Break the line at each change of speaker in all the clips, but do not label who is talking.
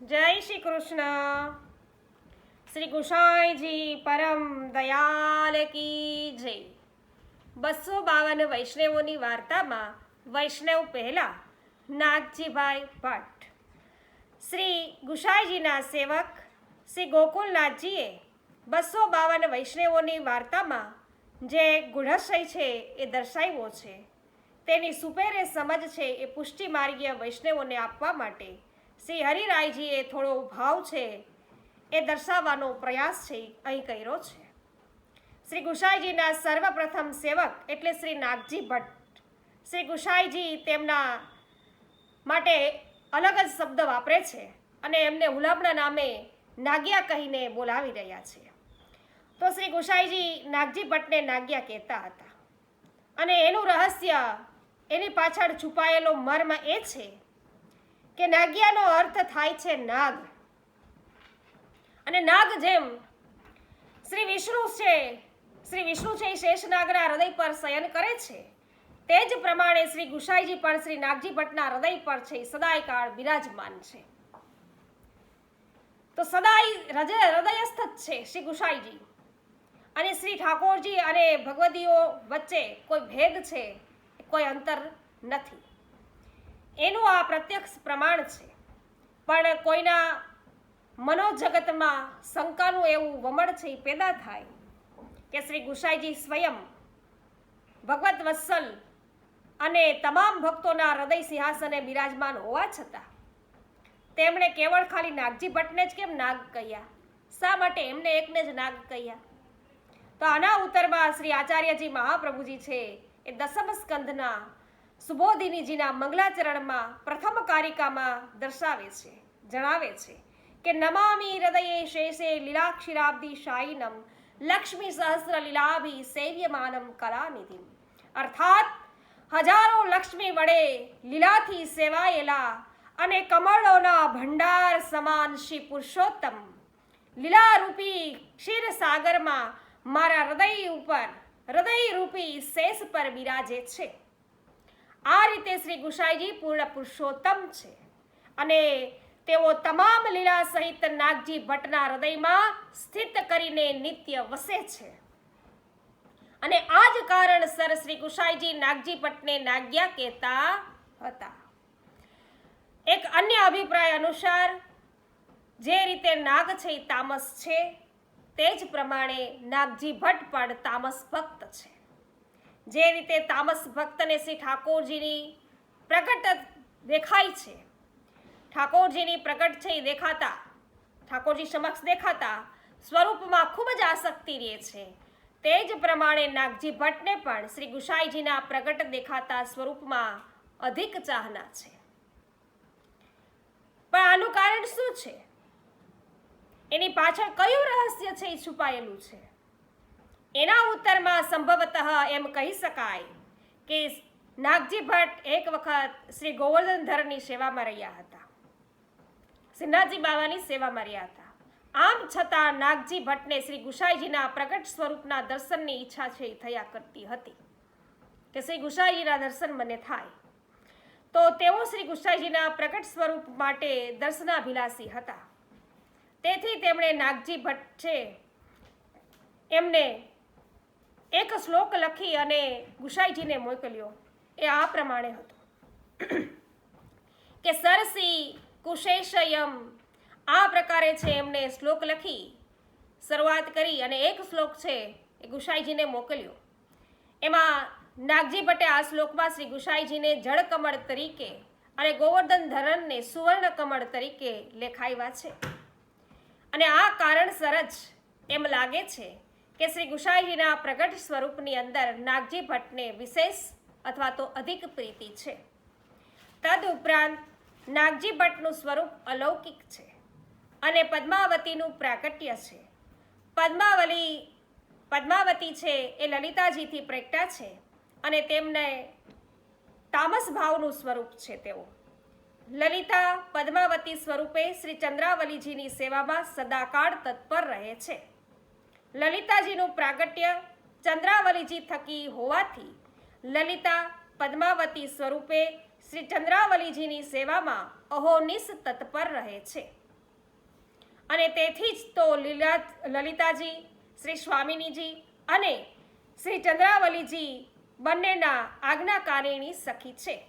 જય શ્રી કૃષ્ણ. શ્રી ગુસાઈજી પરમ દયાલ કી જય. બસો બાવન વૈષ્ણવોની વાર્તામાં વૈષ્ણવ પહેલા નાગજીભાઈ ભટ્ટ. શ્રી ગુસાઈજીના સેવક શ્રી ગોકુલનાથજીએ બસો બાવન વૈષ્ણવોની વાર્તામાં જે ગુઢાશય છે એ દર્શાવ્યો છે. તેની સુપેરે સમજ છે એ પુષ્ટિમાર્ગીય વૈષ્ણવોને આપવા માટે શ્રી હરિરાયજીએ થોડો ભાવ છે એ દર્શાવવાનો પ્રયાસ છે, અહીં કર્યો છે. શ્રી ગુસાઈજીના સર્વપ્રથમ સેવક એટલે શ્રી નાગજી ભટ્ટ. શ્રી ગુસાઈજી તેમના માટે અલગ જ શબ્દ વાપરે છે અને એમને હુલાબના નામે નાગ્યા કહીને બોલાવી રહ્યા છે. તો શ્રી ગુસાઈજી નાગજી ભટ્ટને નાગ્યા કહેતા હતા. અને એનું રહસ્ય એની પાછળ છુપાયેલો મર્મ એ છે કે નાગિયાનો અર્થ થાય છે નાગ. અને નાગ જેમ શ્રી વિષ્ણુ છે, શ્રી વિષ્ણુ છે એ શેષનાગના હૃદય પર શયન કરે છે, તે જ પ્રમાણે શ્રી ગુસાઈજી પણ શ્રી નાગજી ભટ્ટના હૃદય પર છે સદાય કાળ બિરાજમાન છે. તો સદાય હૃદય હૃદયસ્થ જ છે શ્રી ગુસાઈજી. અને શ્રી ઠાકોરજી અને ભગવદીઓ વચ્ચે કોઈ ભેદ છે? કોઈ અંતર નથી. એનું આ પ્રત્યક્ષ પ્રમાણ છે. પણ કોઈના મનોજગતમાં શંકાનું એવું વમળ છે, એ પેદા થાય કે શ્રી ગુસાઈજી સ્વયં ભગવત વત્સલ અને તમામ ભક્તોના હૃદય સિંહાસને બિરાજમાન હોવા છતાં તેમણે કેવળ ખાલી નાગજી ભટ્ટને જ કેમ નાગ કહ્યા? શા માટે એમને એકને જ નાગ કહ્યા? તો આના ઉત્તરમાં શ્રી આચાર્યજી મહાપ્રભુજી છે એ દસમ સ્કંધના સુબોધિનીજીના મંગલાચરણમાં પ્રથમ કારિકામાં દર્શાવે છે, જણાવે છે કે નમામી હૃદયે શેષે લીલાક્ષીરાબ્દી શાયિનમ, લક્ષ્મી સહસ્ર લીલાભી સેવ્યમાનમ કલાનિધિમ. અર્થાત, હજારો લક્ષ્મી વડે લીલાથી સેવાયેલા અને કમળોના ભંડાર સમાન શ્રી પુરુષોત્તમ લીલારૂપી ક્ષીરસાગરમાં મારા હૃદય ઉપર, હૃદયરૂપી શેષ પર બિરાજે છે. આ રીતે શ્રી ગુસાઈજી પૂર્ણ પુરુષોત્તમ છે. અને તેઓ તમામ લીલા સહિત નાગજી ભટ્ટના હૃદયમાં સ્થિત કરીને નિત્ય વસે છે. અને આ જ કારણસર શ્રી ગુસાઈજી નાગજી ભટ્ટને નાગ્યા કહેતા હતા. એક અન્ય અભિપ્રાય અનુસાર, જે રીતે નાગ છે તામસ છે, તે જ પ્રમાણે નાગજી ભટ્ટ પણ તામસ ભક્ત છે. જે રીતે તામસ ભક્તને શ્રી ઠાકોરજીની પ્રગટ દેખાય છે. ઠાકોરજીની પ્રગટ છે એ દેખાતા, ઠાકોરજી સમક્ષ દેખાતા સ્વરૂપમાં ખૂબ જ આસક્તિ રહે છે. તે જ પ્રમાણે નાગજી ભટ્ટને પણ શ્રી ગુસાઈજીના પ્રગટ દેખાતા સ્વરૂપમાં અધિક ચાહના છે. પણ આનું કારણ શું છે? એની પાછળ કયું રહસ્ય છે એ છુપાયેલું છે? એના ઉત્તરમાં સંભવતઃ એમ કહી શકાય કે નાગજી ભટ્ટ એક વખત શ્રી ગોવર્ધનધરની સેવામાં રહ્યા હતા. સિન્હાજી બાવાની સેવામાં રહ્યા હતા. આમ છતાં નાગજી ભટ્ટને શ્રી ગુસાઈજીના પ્રગટ સ્વરૂપના દર્શનની ઈચ્છા છે એ થયા કરતી હતી કે શ્રી ગુસાઈજીના દર્શન મને થાય. તો તેઓ શ્રી ગુસાઈજીના પ્રગટ સ્વરૂપ માટે દર્શનાભિલાષી હતા. તેથી તેમણે નાગજી ભટ્ટ છે એમને એક શ્લોક લખી અને ગુસાઈજીને મોકલ્યો. એ આ પ્રમાણે હતો. કે સરસી કુશેશયમ, આ પ્રકારે છે એમને શ્લોક લખી, શરૂઆત કરી અને એક શ્લોક છે એ ગુસાઈજીને મોકલ્યો. એમાં નાગજી ભટ્ટે આ શ્લોકમાં શ્રી ગુસાઈજીને જળકમળ તરીકે અને ગોવર્ધન ધરનને સુવર્ણ કમળ તરીકે લેખાવ્યા છે. અને આ કારણસર જ એમ લાગે છે કે શ્રી ગુસાઈજીના પ્રગટ સ્વરૂપની અંદર નાગજી ભટ્ટને વિશેષ અથવા તો અધિક પ્રીતિ છે. તદ ઉપરાંત નાગજી ભટ્ટનું સ્વરૂપ અલૌકિક છે અને પદ્માવતીનું પ્રાકટ્ય છે. પદ્માવલી, પદ્માવતી છે એ લલિતાજીથી પ્રેક્ટા છે અને તેમને તામસ ભાવનું સ્વરૂપ છે તેઓ. લલિતા પદ્માવતી સ્વરૂપે શ્રી ચંદ્રાવલીજીની સેવામાં સદાકાળ તત્પર રહે છે. લલિતાજીનું પ્રાગટ્ય ચંદ્રાવલીજી થકી હોવાથી લલિતા પદ્માવતી સ્વરૂપે શ્રી ચંદ્રાવલીજીની સેવામાં અહોનિશ તત્પર રહે છે. અને તેથી જ તો લીલા લલિતાજી, શ્રી સ્વામિનીજી અને શ્રી ચંદ્રાવલીજી બંનેના આજ્ઞાકારીણી સખી છે.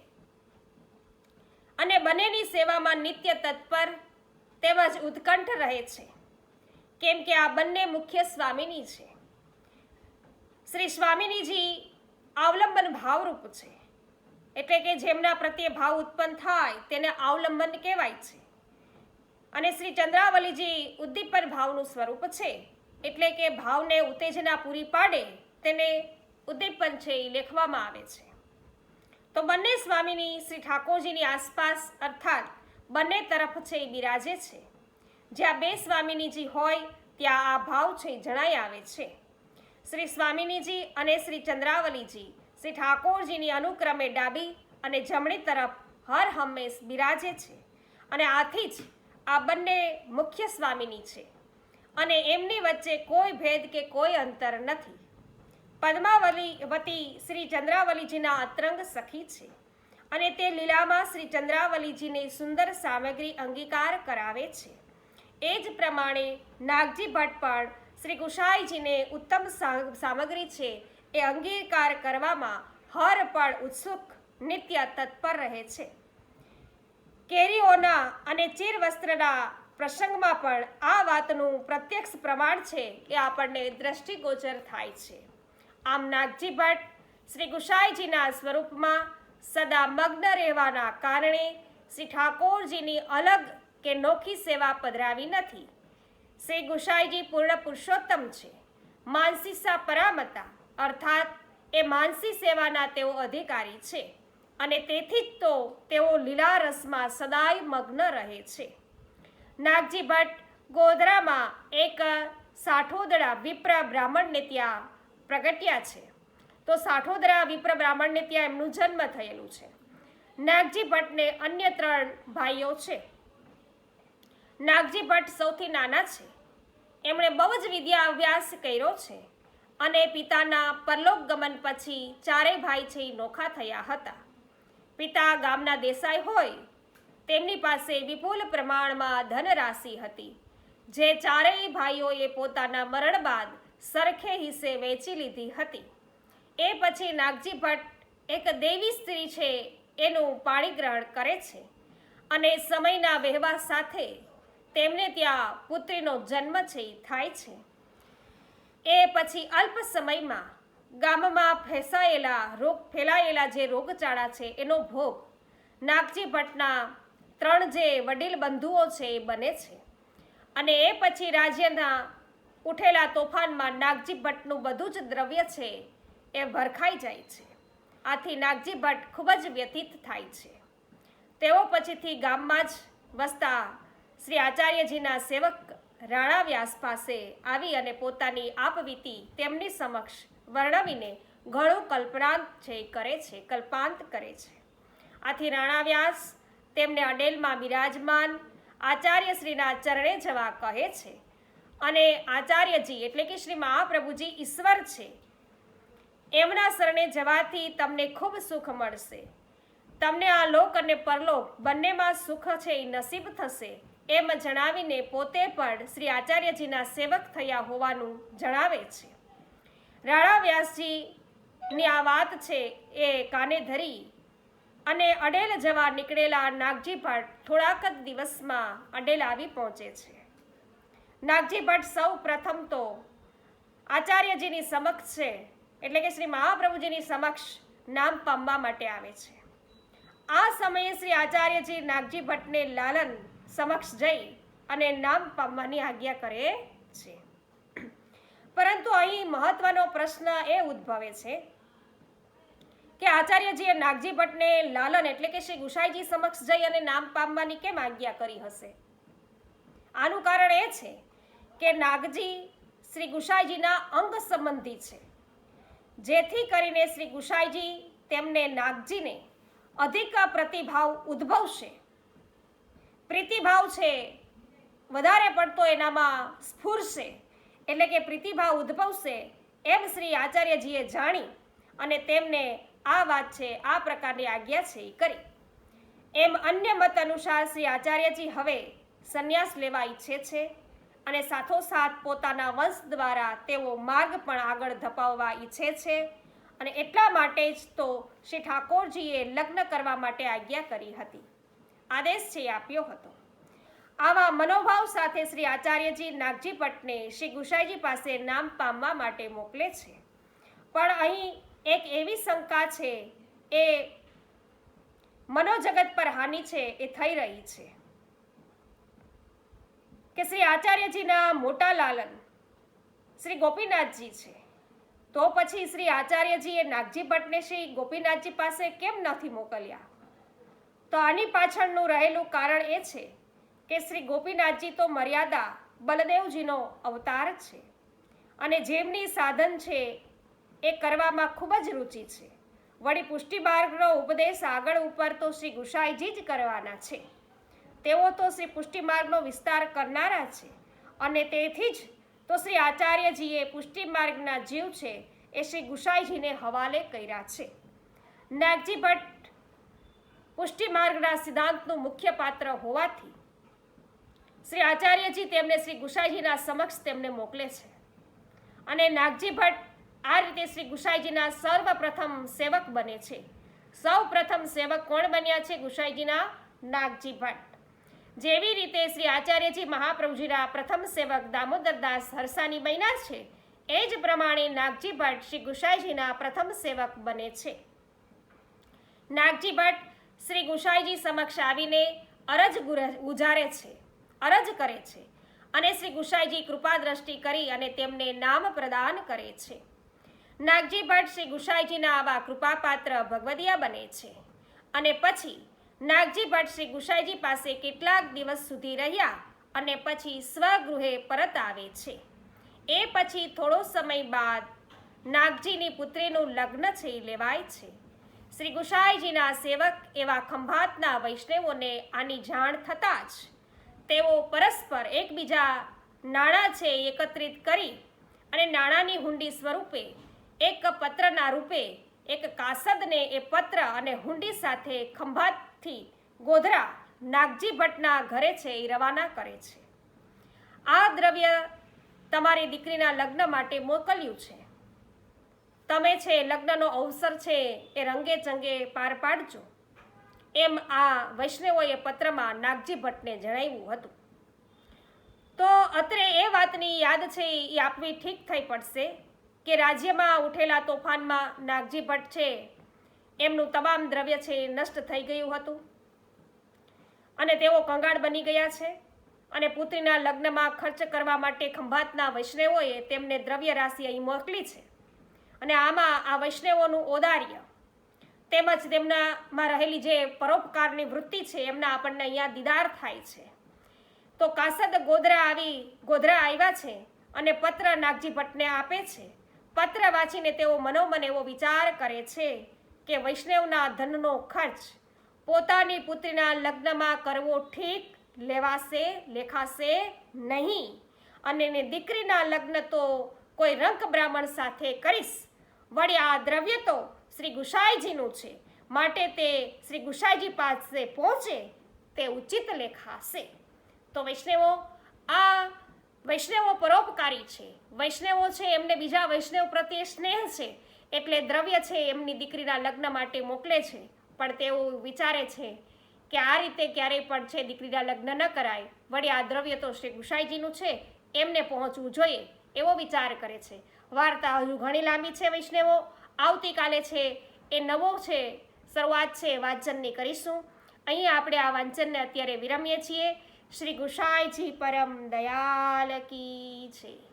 અને બંનેની સેવામાં નિત્ય તત્પર તેમજ ઉત્કંઠ રહે છે. કેમ કે આ બંને મુખ્ય સ્વામિની છે. શ્રી સ્વામિનીજી અવલંબન ભાવરૂપ છે. એટલે કે જેમના પ્રત્યે ભાવ ઉત્પન્ન થાય તેને અવલંબન કહેવાય છે. અને શ્રી ચંદ્રાવલીજી ઉદ્દીપન ભાવનું સ્વરૂપ છે. એટલે કે ભાવને ઉત્તેજના પૂરી પાડે તેને ઉદ્દીપન છે એ લેખવામાં આવે છે. તો બંને સ્વામીની શ્રી ઠાકોરજીની આસપાસ અર્થાત બંને તરફ છે એ બિરાજે છે. જ્યાં બે સ્વામિનીજી હોય, ત્યાં આ ભાવ છે જણાઈ આવે છે. શ્રી સ્વામિનીજી અને શ્રી ચંદ્રાવલીજી શ્રી ઠાકોરજીની અનુક્રમે ડાબી અને જમણી તરફ હર હંમેશ બિરાજે છે અને આથી જ આ બંને મુખ્ય સ્વામિની છે અને એમની વચ્ચે કોઈ ભેદ કે કોઈ અંતર નથી. પદ્માવલી વતી શ્રી ચંદ્રાવલીજીના અતરંગ સખી છે અને તે લીલામાં શ્રી ચંદ્રાવલીજીને સુંદર સામગ્રી અંગીકાર કરાવે છે. એ જ પ્રમાણે નાગજી ભટ્ટ પણ શ્રી ગુસાઈજીને ઉત્તમ સામગ્રી છે એ અંગીકાર કરવામાં હર પળ ઉત્સુક, નિત્ય તત્પર રહે છે. કેરીઓના અને ચીર વસ્ત્રના પ્રસંગમાં પણ આ વાતનું પ્રત્યક્ષ પ્રમાણ છે એ આપણને દ્રષ્ટિગોચર થાય છે. આમ નાગજી ભટ્ટ શ્રી ગુસાઈજીના સ્વરૂપમાં સદા મગ્ન રહેવાના કારણે શ્રી ઠાકોરજીની અલગ કે નોખી સેવા પધરાવી નથી. શ્રી ગુસાઈજી પૂર્ણ પુરુષોત્તમ છે. માનસીસા પરામતા, અર્થાત એ માનસી સેવાના તેઓ અધિકારી છે અને તેથી જ તો તેઓ લીલા રસમાં સદાય મગ્ન રહે છે. નાગજી ભટ્ટ, ગોધરામાં એક સાઠોદરા વિપ્ર બ્રાહ્મણને ત્યાં પ્રગટ્યા છે. તો સાઠોદરા વિપ્ર બ્રાહ્મણને ત્યાં એમનું જન્મ થયેલું છે. નાગજી ભટ્ટને અન્ય ત્રણ ભાઈઓ છે. નાગજી ભટ્ટ સૌથી નાના છે. એમણે બહુ જ વિદ્યા અભ્યાસ કર્યો છે અને પિતાના પરલોક ગમન પછી ચારેય ભાઈ છે નોખા થયા હતા. પિતા ગામના દેસાઈ હોય, તેમની પાસે વિપુલ પ્રમાણમાં ધનરાશિ હતી, જે ચારેય ભાઈઓએ પોતાના મરણ બાદ સરખે હિસ્સે વેચી લીધી હતી. એ પછી નાગજી ભટ્ટ એક દેવી સ્ત્રી છે, એનું પાણી ગ્રહણ કરે છે અને સમયના વહેવા સાથે તેમને ત્યાં પુત્રીનો જન્મ છે થાય છે. એ પછી અલ્પ સમયમાં ગામમાં ફેસાયેલા રોગ, ફેલાયેલા જે રોગચાળા છે, એનો ભોગ નાગજી ભટ્ટના ત્રણ જે વડીલ બંધુઓ છે, એ બને છે. અને એ પછી રાજ્યના ઉઠેલા તોફાનમાં નાગજી ભટ્ટનું બધું જ દ્રવ્ય છે, એ ભરખાઈ જાય છે. આથી નાગજી ભટ્ટ ખૂબ જ વ્યતીત થાય છે. તેઓ પછીથી ગામમાં જ વસતા શ્રી આચાર્યજીના સેવક રાણા વ્યાસ પાસે આવી અને પોતાની આપવીતી તેમની સમક્ષ વર્ણવીને ઘણું કલ્પનાંત છે કરે છે, કલ્પાંત કરે છે. આથી રાણા વ્યાસ તેમને અડેલમાં બિરાજમાન આચાર્યશ્રીના ચરણે જવા કહે છે અને આચાર્યજી એટલે કે શ્રી મહાપ્રભુજી ઈશ્વર છે. એમના શરણે જવાથી તમને ખૂબ સુખ મળશે. તમને આ લોક અને પરલોક બંનેમાં સુખ છે એ નસીબ થશે. એમ જણાવીને પોતે પણ શ્રી આચાર્યજીના સેવક થયા હોવાનું જણાવે છે. રાણા વ્યાસજીની આ વાત છે એ કાને ધરી અને અડેલ જવા નીકળેલા નાગજી ભટ્ટ થોડાક જ દિવસમાં અડેલ આવી પહોંચે છે. નાગજી ભટ્ટ સૌ પ્રથમ તો આચાર્યજીની સમક્ષ છે, એટલે કે શ્રી મહાપ્રભુજીની સમક્ષ નામ પામવા માટે આવે છે. આ સમયે શ્રી આચાર્યજી નાગજી ભટ્ટને લાલન સમક્ષ જઈ અને નામ પામવાની આજ્ઞા કરે છે. પરંતુ અહીં મહત્વનો પ્રશ્ન એ ઉદ્ભવે છે કે આચાર્યજીએ નાગજી ભટ્ટને લાલન એટલે કે શ્રી ગુસાઈજી સમક્ષ જઈ અને નામ પામવાની કેમ આજ્ઞા કરી હશે? આનું કારણ એ છે કે નાગજી શ્રી ગુસાઈજીના અંગ સંબંધી છે. જેથી કરીને શ્રી ગુસાઈજી તેમને નાગજીને અધિક પ્રતિભાવ ઉદ્ભવશે. પ્રીતિભાવ છે, વધારે પડતો એનામાં સ્ફૂરશે. એટલે કે પ્રીતિભાવ ઉદ્ભવશે એમ શ્રી આચાર્યજીએ જાણી અને તેમને આ વાત છે, આ પ્રકારની આજ્ઞા છે એ કરી. એમ અન્ય મત અનુસાર શ્રી આચાર્યજી હવે સંન્યાસ લેવા ઈચ્છે છે અને સાથોસાથ પોતાના વંશ દ્વારા તેઓ માર્ગ પણ આગળ ધપાવવા ઈચ્છે છે અને એટલા માટે જ તો શ્રી ઠાકોરજીએ લગ્ન કરવા માટે આજ્ઞા કરી હતી. આદેશ છે આપ્યો હતો. આવા મનોભાવ સાથે શ્રી આચાર્યજી નાગજી ભટ્ટને શ્રી ગુસાઈજી પાસે નામ પામવા માટે મોકલે છે. પણ અહીં એક એવી શંકા છે, એ મનોજગત પર હાનિ છે એ થઈ રહી છે. કે શ્રી આચાર્યજીના મોટા લાલન શ્રી ગોપીનાથજી છે, તો પછી શ્રી આચાર્યજીએ નાગજી ભટ્ટને શ્રી ગોપીનાથજી પાસે કેમ નથી મોકલ્યા? તો આની પાછળનું રહેલું કારણ એ છે કે શ્રી ગોપીનાથજી તો મર્યાદા બલદેવજીનો અવતાર છે અને જેમની સાધન છે એ કરવામાં ખૂબ જ રુચિ છે. વળી પુષ્ટિ માર્ગનો ઉપદેશ આગળ ઉપર તો શ્રી ગુસાઈજી જ કરવાના છે. તેઓ તો શ્રી પુષ્ટિ માર્ગનો વિસ્તાર કરનારા છે અને તેથી જ તો શ્રી આચાર્યજીએ પુષ્ટિ માર્ગના જીવ છે એ શ્રી ગુસાઈજીને હવાલે કર્યા છે. નાગજી ભટ્ટ પુષ્ટિ માર્ગના સિદ્ધાંતનું મુખ્ય પાત્ર હોવાથી શ્રી આચાર્યજી તેમને શ્રી ગુસાઈજીના સમક્ષ તેમને મોકલે છે. અને નાગજી ભટ્ટ આ રીતે શ્રી ગુસાઈજીના સર્વપ્રથમ સેવક બને છે. સૌ પ્રથમ સેવક કોણ બન્યા છે? ગુસાઈજીના નાગજી ભટ્ટ. જેવી રીતે શ્રી આચાર્યજી મહાપ્રભુજીના પ્રથમ સેવક દામોદરદાસ હરસાની બન્યા છે, એ જ પ્રમાણે નાગજી ભટ્ટ શ્રી ગુસાઈજીના પ્રથમ સેવક બને છે. નાગજી ભટ્ટ શ્રી ગુસાઈજી સમક્ષ આવીને અરજ ગુજારે છે, અરજ કરે છે અને શ્રી ગુસાઈજી કૃપા દ્રષ્ટિ કરી અને તેમને નામ પ્રદાન કરે છે. નાગજી ભટ્ટ શ્રી ગુસાઈજીના આવા કૃપાપાત્ર ભગવદિયા બને છે અને પછી નાગજી ભટ્ટ શ્રી ગુસાઈજી પાસે કેટલાક દિવસ સુધી રહ્યા અને પછી સ્વગૃહે પરત આવે છે. એ પછી થોડો સમય બાદ નાગજીની પુત્રીનું લગ્ન છે લેવાય છે. શ્રી ગુસાઈજીના સેવક એવા ખંભાતના વૈષ્ણવોને આની જાણ થતાં જ તેઓ પરસ્પર એકબીજા નાણાં છે એકત્રિત કરી અને નાણાંની હુંડી સ્વરૂપે એક પત્રના રૂપે એક કાસદને એ પત્ર અને હુંડી સાથે ખંભાતથી ગોધરા નાગજી ભટ્ટના ઘરે છે એ રવાના કરે છે. આ દ્રવ્ય તમારી દીકરીના લગ્ન માટે મોકલ્યું છે. તમે છે, લગ્નનો અવસર છે, એ રંગે ચંગે પાર પાડજો. એમ આ વૈષ્ણવોએ પત્રમાં નાગજી ભટ્ટને જણાવ્યું હતું. તો અત્રે એ વાતની યાદ છે એ આપવી ઠીક થઈ પડશે કે રાજ્યમાં ઉઠેલા તોફાનમાં નાગજી ભટ્ટ છે, એમનું તમામ દ્રવ્ય છે, એ નષ્ટ થઈ ગયું હતું. અને તેઓ કંગાળ બની ગયા છે અને પુત્રીના લગ્નમાં ખર્ચ કરવા માટે ખંભાતના વૈષ્ણવોએ તેમને દ્રવ્ય રાશિ અહીં મોકલી છે. અને આમાં આ વૈષ્ણવોનું ઔદાર્ય તેમજ તેમનામાં રહેલી જે પરોપકારની વૃત્તિ છે, એમના આપણને અહીંયા દીદાર થાય છે. તો કાસદ ગોધરા આવી, ગોધરા આવ્યા છે અને પત્ર નાગજી ભટ્ટને આપે છે. પત્ર વાંચીને તેઓ મનોમન એવો વિચાર કરે છે કે વૈષ્ણવના ધનનો ખર્ચ પોતાની પુત્રીના લગ્નમાં કરવો ઠીક લેવાશે, લેખાશે નહીં. અને દીકરીના લગ્ન તો કોઈ રંક બ્રાહ્મણ સાથે કરીશ. વળી આ દ્રવ્ય તો શ્રી ગુસાઈજીનું છે. માટે તે શ્રી ગુસાઈજી પાસે પહોંચે તે ઉચિત લેખાશે તો વૈષ્ણવો, આ વૈષ્ણવો પરોપકારી છે. વૈષ્ણવો છે એમને બીજા વૈષ્ણવ પ્રત્યે સ્નેહ છે. એટલે દ્રવ્ય છે એમની દીકરીના લગ્ન માટે મોકલે છે. પણ તેઓ વિચારે છે કે આ રીતે ક્યારેય પણ છે દીકરીના લગ્ન ન કરાય. વળી આ દ્રવ્ય તો શ્રી ગુસાઈજીનું છે. એમને પહોંચવું જોઈએ એવો વિચાર કરે છે. વાર્તા હજુ ઘણી લાંબી છે વૈષ્ણવો. આવતીકાલે છે એ નવો છે. શરૂઆત છે વાંચનની કરીશું. અહીં આપણે આ વાંચનને અત્યારે વિરમીએ છીએ. શ્રી ગુસાઈજી પરમ દયાલ કી છે